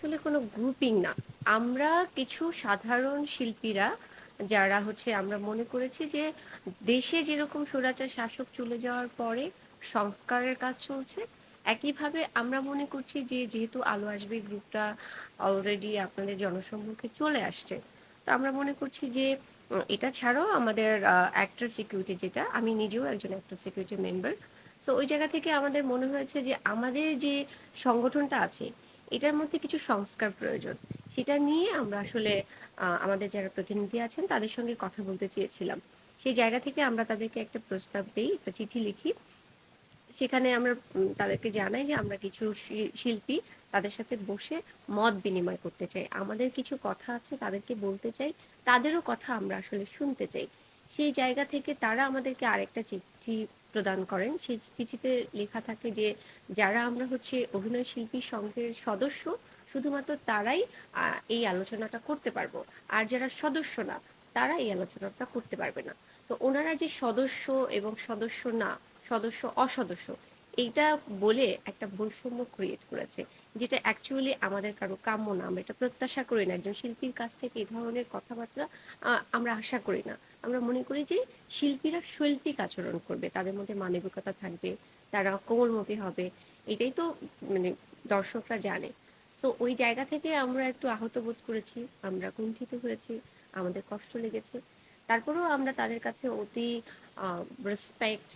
আসলে কোনো গ্রুপিং না। আমরা কিছু সাধারণ শিল্পীরা, যারা হচ্ছে আমরা মনে করেছি যে দেশে যেরকম স্বৈরাচার শাসক চলে যাওয়ার পরে সংস্কারের কাজ চলছে, একইভাবে আমরা মনে করছি যে যেহেতু আলো আসবে, গ্রুপটা অলরেডি আপনাদের জনসম্মুখে চলে আসছে। তো আমরা মনে করছি যে এটা ছাড়াও আমাদের অ্যাক্টর সিকিউরিটি যেটা, আমি নিজেও একজন অ্যাক্টর সিকিউরিটি মেম্বার সো ওই জায়গা থেকে আমাদের মনে হয়েছে যে আমাদের যে সংগঠনটা আছে এটার মধ্যে কিছু সংস্কার প্রয়োজন। সেটা নিয়ে আমরা আসলে আমাদের যারা প্রতিনিধি আছেন তাদের সঙ্গে কথা বলতে চেয়েছিলাম। সেই জায়গা থেকে আমরা তাদেরকে একটা প্রস্তাব দিই, একটা চিঠি লিখি। সেখানে আমরা তাদেরকে জানাই যে আমরা কিছু শিল্পী তাদের সাথে বসে মত বিনিময় করতে চাই। আমাদের কিছু কথা আছে তাদেরকে বলতে চাই। তাদেরও কথা আমরা আসলে শুনতে চাই। সেই জায়গা থেকে তারা আমাদেরকে আরেকটা চিঠি প্রদান করেন। সেই চিঠিতে লেখা থাকে যে, যারা আমরা হচ্ছে অভিনয় শিল্পী সংঘের সদস্য, শুধুমাত্র তারাই এই আলোচনাটা করতে পারব। আর যারা সদস্য না, তারা এই আলোচনাটা করতে পারবে না। তো ওনারা যে সদস্য এবং সদস্য না, সদস্য, অসদস্য, এইটা বলে একটা বৈষম্য ক্রিয়েট করেছে। যেটা অ্যাকচুয়ালি আমাদের কারও কাম্য না, আমরা এটা প্রত্যাশা করি না। একজন শিল্পীর কাছ থেকে এই ধরনের কথাবার্তা আমরা আশা করি না। আমরা মনে করি যে শিল্পীরা শৈল্পিক আচরণ করবে, তাদের মধ্যে মানবিকতা থাকবে, তারা কোমলমতি হবে, এটাই তো মানে দর্শকরা জানে। সো ওই জায়গা থেকে আমরা একটু আহত বোধ করেছি, আমরা কুণ্ঠিত হয়েছি, আমাদের কষ্ট লেগেছে। তারপরেও আমরা তাদের কাছে অতি রেসপেক্ট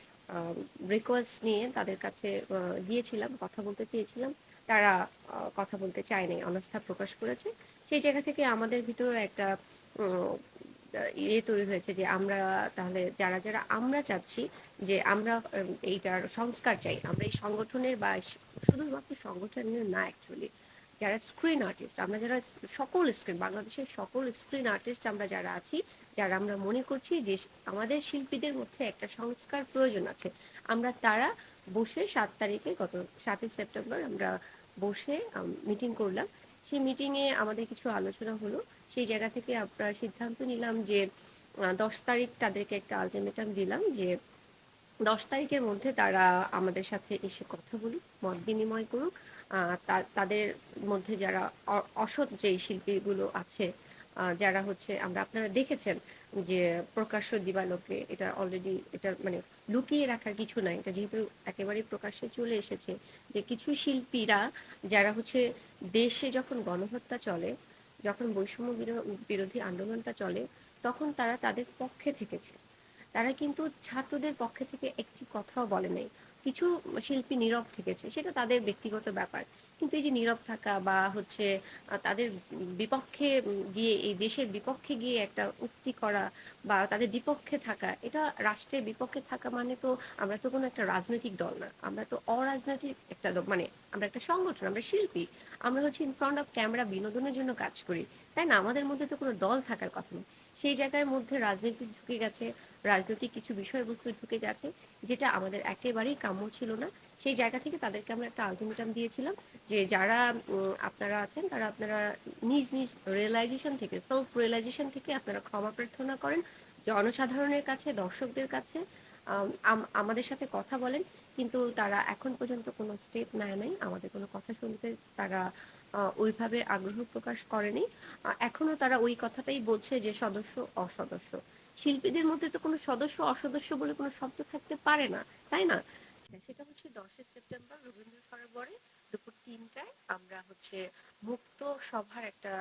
রিকোয়েস্ট নিয়ে তাদের কাছে গিয়েছিলাম, কথা বলতে চেয়েছিলাম। তারা কথা বলতে চায়নি অনাস্থা প্রকাশ করেছে। সেই জায়গা থেকে আমাদের ভিতরে একটা ইয়ে তৈরি হয়েছে যে আমরা তাহলে যারা যারা আমরা চাচ্ছি যে আমরা এইটার সংস্কার চাই, আমরা এই সংগঠনের বা শুধুমাত্র সংগঠনের না অ্যাকচুয়ালি যারা স্ক্রিন আর্টিস্ট আমরা যারা সকল স্ক্রিন বাংলাদেশের সকল স্ক্রিন আর্টিস্ট আমরা যারা আছি, যারা আমরা মনে করছি যে আমাদের শিল্পীদের মধ্যে একটা সংস্কার প্রয়োজন আছে, আমরা তারা বসে সাত তারিখে গত সাতই সেপ্টেম্বর আমরা বসে মিটিং করলাম। সেই মিটিংয়ে আমাদের কিছু আলোচনা হলো। সেই জায়গা থেকে আমরা সিদ্ধান্ত নিলাম যে দশ তারিখ তাদেরকে একটা আলটিমেটাম দিলাম যে দশ তারিখের মধ্যে তারা আমাদের সাথে এসে কথা বলুক, মত বিনিময় করুক। তাদের মধ্যে যারা অসৎ যে শিল্পীগুলো আছে যারা হচ্ছে, আমরা, আপনারা দেখেছেন যে প্রকাশ্য দিবালোকে এটা অলরেডি এটা মানে লুকিয়ে রাখার কিছু নাই। এটা যেহেতু একেবারে প্রকাশ্যে চলে এসেছে যে কিছু শিল্পীরা যারা হচ্ছে দেশে যখন গণহত্যা চলে, যখন বৈষম্য বিরো- বিরোধী আন্দোলনটা চলে, তখন তারা তাদের পক্ষে থেকেছে। তারা কিন্তু ছাত্রদের পক্ষে থেকে একটি কথাও বলে নাই। কিছু শিল্পী নীরব থেকেছে, সেটা তাদের ব্যক্তিগত ব্যাপার। কিন্তু এই যে নীরব থাকা বা হচ্ছে তাদের বিপক্ষে গিয়ে, এই দেশের বিপক্ষে গিয়ে একটা উক্তি করা বা তাদের বিপক্ষে থাকা, এটা রাষ্ট্রের বিপক্ষে থাকা মানে তো আমরা তো কোনো একটা রাজনৈতিক দল না। আমরা তো অরাজনৈতিক একটা মানে আমরা একটা সংগঠন, আমরা শিল্পী। আমরা হচ্ছে ইন ফ্রন্ট অফ ক্যামেরা বিনোদনের জন্য কাজ করি। তাই না? আমাদের মধ্যে তো কোনো দল থাকার কথা নেই। সেই জায়গার মধ্যে রাজনীতি ঢুকে গেছে রাজনৈতিক কিছু বিষয়বস্তু ঢুকে গেছে যেটা আমাদের একেবারেই কাম্য ছিল না। সেই জায়গা থেকে তাদেরকে আমরা একটা আলটিমেটাম দিয়েছিলাম যে যারা আপনারা আছেন তারা আপনারা নিজ নিজ রিয়েলাইজেশন থেকে সেলফ রিয়েলাইজেশন থেকে আপনারা ক্ষমা প্রার্থনা করেন। জনসাধারণের কাছে দর্শকদের কাছে আম, আম- আমাদের সাথে কথা বলেন। কিন্তু তারা এখন পর্যন্ত কোনো স্টেপ নেয় নাই। আমাদের কোনো কথা শুনতে তারা ওইভাবে আগ্রহ প্রকাশ করেনি। এখনও তারা ওই কথাটাই বলছে যে সদস্য, অসদস্য। শিল্পীদের মধ্যে তো কোনো সদস্য, অসদস্য বলে কোনো শব্দ থাকতে পারে না, তাই না? সেটা হচ্ছে দশই সেপ্টেম্বর, রবীন্দ্র সরোবরে দুপুর তিনটায় আমরা হচ্ছে মুক্ত সভার একটা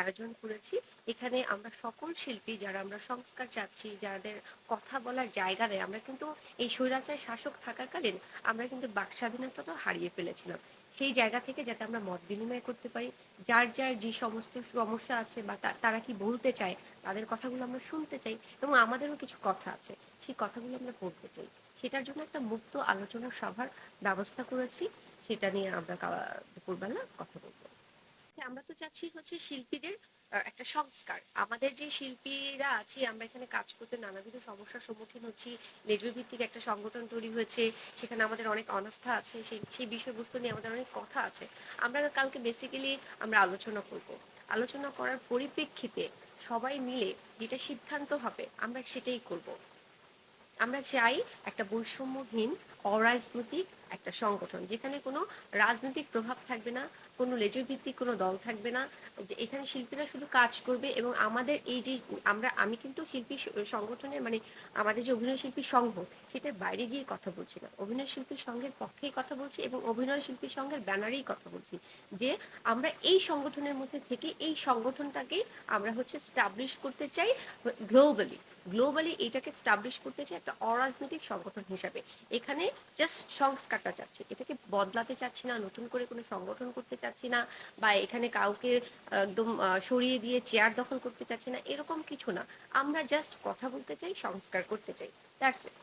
আয়োজন করেছি। এখানে আমরা সকল শিল্পী যারা আমরা সংস্কার চাচ্ছি, যাদের কথা বলার জায়গা নেই, আমরা কিন্তু এই স্বৈরাচার শাসক থাকাকালীন আমরা কিন্তু বাক স্বাধীনতাটা হারিয়ে ফেলেছিলাম। সেই জায়গা থেকে যাতে আমরা মত বিনিময় করতে পারি। যার যার যে সমস্ত সমস্যা আছে বা তারা কি বলতে চায়, তাদের কথাগুলো আমরা শুনতে চাই এবং আমাদেরও কিছু কথা আছে, সেই কথাগুলো আমরা বলতে চাই। সেটার জন্য একটা মুক্ত আলোচনা সভার ব্যবস্থা করেছি। সেটা নিয়ে আমরা দুপুরবেলা কথা বলব। আমরা তো চাচ্ছি হচ্ছে শিল্পীদের একটা সংস্কার। আমাদের যে শিল্পীরা আছি, আমরা এখানে কাজ করতে নানাবিধ সমস্যার সম্মুখীন হচ্ছি। লেজুর ভিত্তিক একটা সংগঠন তৈরি হয়েছে, সেখানে আমাদের অনেক অনাস্থা আছে, সেই সেই বিষয়বস্তু নিয়ে আমাদের অনেক কথা আছে। আমরা কালকে বেসিক্যালি আমরা আলোচনা করব। আলোচনা করার পরিপ্রেক্ষিতে সবাই মিলে যেটা সিদ্ধান্ত হবে, আমরা সেটাই করব। আমরা চাই একটা বৈষম্যহীন অরাজনৈতিক একটা সংগঠন, যেখানে কোনো রাজনৈতিক প্রভাব থাকবে না, কোনো লেজর ভিত্তিক কোনো দল থাকবে না, যে এখানে শিল্পীরা শুধু কাজ করবে এবং আমাদের এই যে আমরা, আমি কিন্তু শিল্পী সংগঠনের মানে আমাদের যে অভিনয় শিল্পী সংঘ, সেটার বাইরে গিয়ে কথা বলছি না। অভিনয় শিল্পী সংঘের পক্ষেই কথা বলছি এবং অভিনয় শিল্পী সংঘের ব্যানারেই কথা বলছি যে আমরা এই সংগঠনের মধ্যে থেকে এই সংগঠনটাকে আমরা হচ্ছে স্টাবলিশ করতে চাই গ্লোবালি গ্লোবালি এটাকে স্টাবলিশ করতে চাই একটা অরাজনৈতিক সংগঠন হিসাবে। এখানে জাস্ট সংস্কারটা চাচ্ছি। এটাকে বদলাতে চাচ্ছি না, নতুন করে কোনো সংগঠন করতে চাচ্ছি না, বা এখানে কাউকে একদম সরিয়ে দিয়ে চেয়ার দখল করতে চাচ্ছি না, এরকম কিছু না। আমরা জাস্ট কথা বলতে চাই, সংস্কার করতে চাই। That's it